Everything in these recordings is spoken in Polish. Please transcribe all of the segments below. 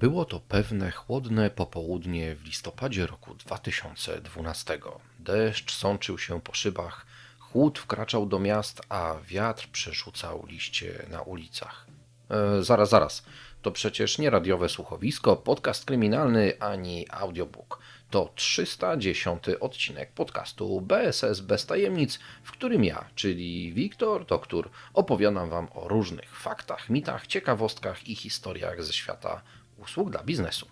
Było to pewne chłodne popołudnie w listopadzie roku 2012. Deszcz sączył się po szybach, chłód wkraczał do miast, a wiatr przerzucał liście na ulicach. E, zaraz, zaraz. To przecież nie radiowe słuchowisko, podcast kryminalny ani audiobook. To 310 odcinek podcastu BSS bez tajemnic, w którym ja, czyli Wiktor Doktor, opowiadam Wam o różnych faktach, mitach, ciekawostkach i historiach ze świata usług dla biznesu.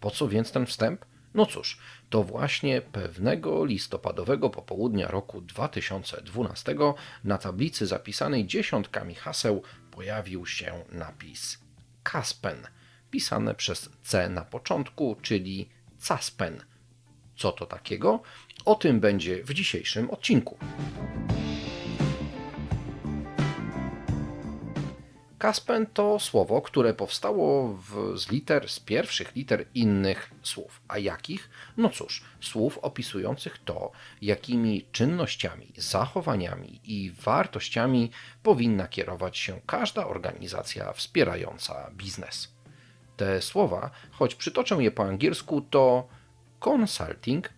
Po co więc ten wstęp? No cóż, to właśnie pewnego listopadowego popołudnia roku 2012 na tablicy zapisanej dziesiątkami haseł pojawił się napis Caspen, pisane przez C na początku, czyli Caspen. Co to takiego? O tym będzie w dzisiejszym odcinku. Kaspen to słowo, które powstało w, z liter, z pierwszych liter innych słów. A jakich? No cóż, słów opisujących to, jakimi czynnościami, zachowaniami i wartościami powinna kierować się każda organizacja wspierająca biznes. Te słowa, choć przytoczę je po angielsku, to consulting,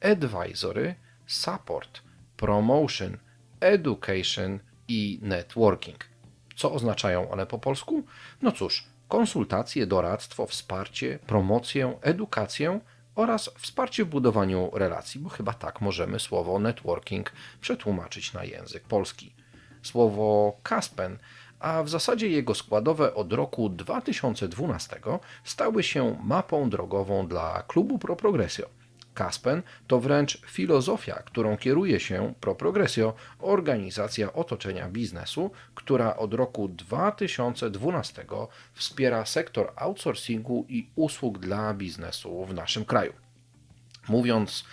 advisory, support, promotion, education i networking. Co oznaczają one po polsku? No cóż, konsultacje, doradztwo, wsparcie, promocję, edukację oraz wsparcie w budowaniu relacji, bo chyba tak możemy słowo networking przetłumaczyć na język polski. Słowo Kaspen, a w zasadzie jego składowe od roku 2012 stały się mapą drogową dla klubu Pro Progresio Kaspen to wręcz filozofia, którą kieruje się Pro Progressio, organizacja otoczenia biznesu, która od roku 2012 wspiera sektor outsourcingu i usług dla biznesu w naszym kraju. Mówiąc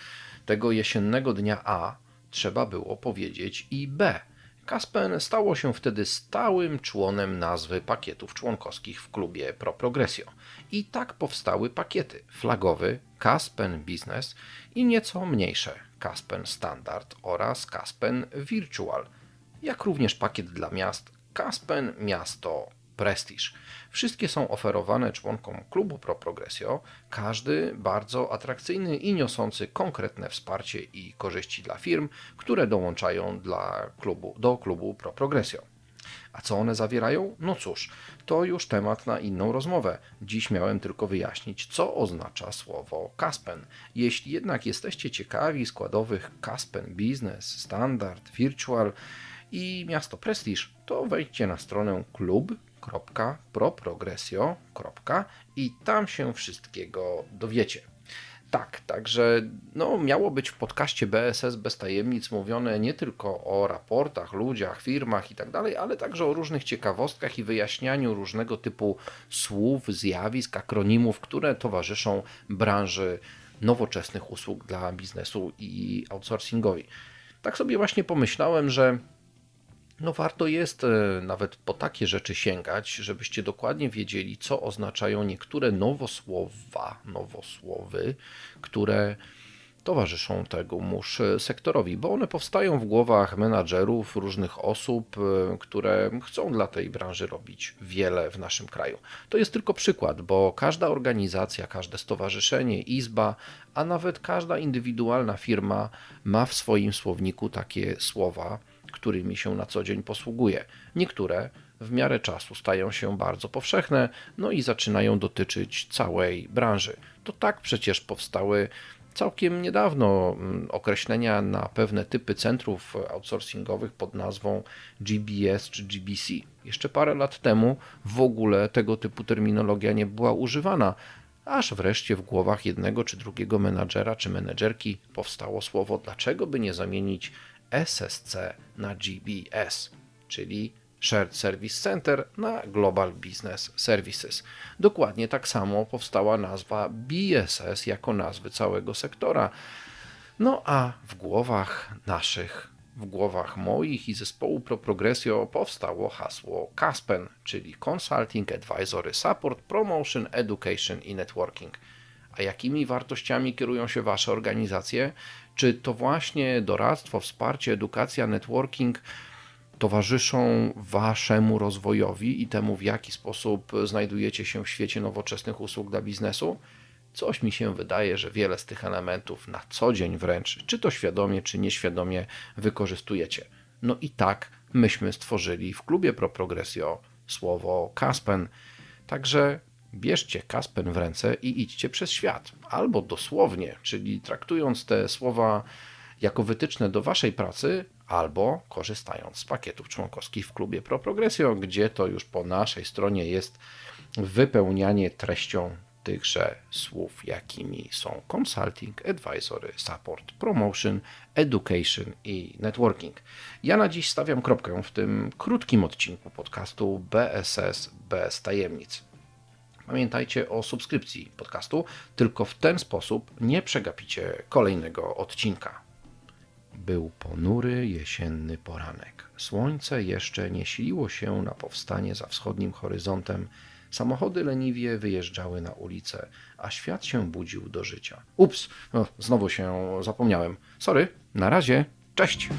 tego jesiennego dnia A, trzeba było powiedzieć i B. Kaspen stało się wtedy stałym członem nazwy pakietów członkowskich w klubie Pro Progressio. I tak powstały pakiety flagowy, Caspen Business i nieco mniejsze Caspen Standard oraz Caspen Virtual, jak również pakiet dla miast Caspen Miasto Prestige. Wszystkie są oferowane członkom klubu Pro Progressio, każdy bardzo atrakcyjny i niosący konkretne wsparcie i korzyści dla firm, które dołączają dla klubu, do klubu Pro Progressio. A co one zawierają? No cóż, to już temat na inną rozmowę. Dziś miałem tylko wyjaśnić, co oznacza słowo Caspen. Jeśli jednak jesteście ciekawi składowych Caspen Business, Standard, Virtual i Miasto Prestige, to wejdźcie na stronę klub.proprogresio. i tam się wszystkiego dowiecie. Tak, także no, miało być w podcaście BSS bez tajemnic mówione nie tylko o raportach, ludziach, firmach i tak dalej, ale także o różnych ciekawostkach i wyjaśnianiu różnego typu słów, zjawisk, akronimów, które towarzyszą branży nowoczesnych usług dla biznesu i outsourcingowi. Tak sobie właśnie pomyślałem, że no warto jest e, nawet po takie rzeczy sięgać, żebyście dokładnie wiedzieli, co oznaczają niektóre nowosłowa, nowosłowy, które towarzyszą temuż sektorowi, bo one powstają w głowach menadżerów, różnych osób, e, które chcą dla tej branży robić wiele w naszym kraju. To jest tylko przykład, bo każda organizacja, każde stowarzyszenie, izba, a nawet każda indywidualna firma ma w swoim słowniku takie słowa, którymi się na co dzień posługuje. Niektóre w miarę czasu stają się bardzo powszechne, no i zaczynają dotyczyć całej branży. To tak przecież powstały całkiem niedawno mm, określenia na pewne typy centrów outsourcingowych pod nazwą GBS czy GBC. Jeszcze parę lat temu w ogóle tego typu terminologia nie była używana, aż wreszcie w głowach jednego czy drugiego menadżera czy menedżerki powstało słowo, dlaczego by nie zamienić SSC na GBS, czyli Shared Service Center na Global Business Services. Dokładnie tak samo powstała nazwa BSS jako nazwy całego sektora. No a w głowach naszych, w głowach moich i zespołu Pro Progressio powstało hasło CASPEN, czyli Consulting, Advisory, Support, Promotion, Education i Networking. A jakimi wartościami kierują się Wasze organizacje? Czy to właśnie doradztwo, wsparcie, edukacja, networking towarzyszą waszemu rozwojowi i temu, w jaki sposób znajdujecie się w świecie nowoczesnych usług dla biznesu? Coś mi się wydaje, że wiele z tych elementów na co dzień wręcz, czy to świadomie, czy nieświadomie wykorzystujecie. No i tak myśmy stworzyli w klubie Pro Progressio słowo Kaspen. Także bierzcie Kaspen w ręce i idźcie przez świat. Albo dosłownie, czyli traktując te słowa jako wytyczne do waszej pracy, albo korzystając z pakietów członkowskich w klubie Pro Progressio, gdzie to już po naszej stronie jest wypełnianie treścią tychże słów, jakimi są consulting, advisory, support, promotion, education i networking. Ja na dziś stawiam kropkę w tym krótkim odcinku podcastu BSS bez tajemnic. Pamiętajcie o subskrypcji podcastu, tylko w ten sposób nie przegapicie kolejnego odcinka. Był ponury jesienny poranek. Słońce jeszcze nie siliło się na powstanie za wschodnim horyzontem. Samochody leniwie wyjeżdżały na ulicę, a świat się budził do życia. Ups, o, znowu się zapomniałem. Sorry, na razie, cześć!